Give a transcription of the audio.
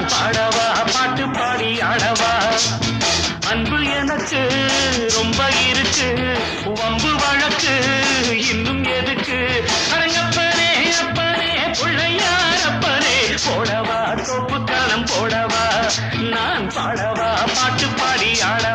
பாடவா பாட்டு பாடி ஆடவா? அன்பு எனக்கு ரொம்ப இருக்கு. வம்பு வழக்கு இன்னும் எதுக்கு? அரங்கப்பனே அப்பனே பிள்ளையார் அப்பனே போடவா தோப்பு போடவா? நான் பாடவா பாட்டு பாடி ஆடவா?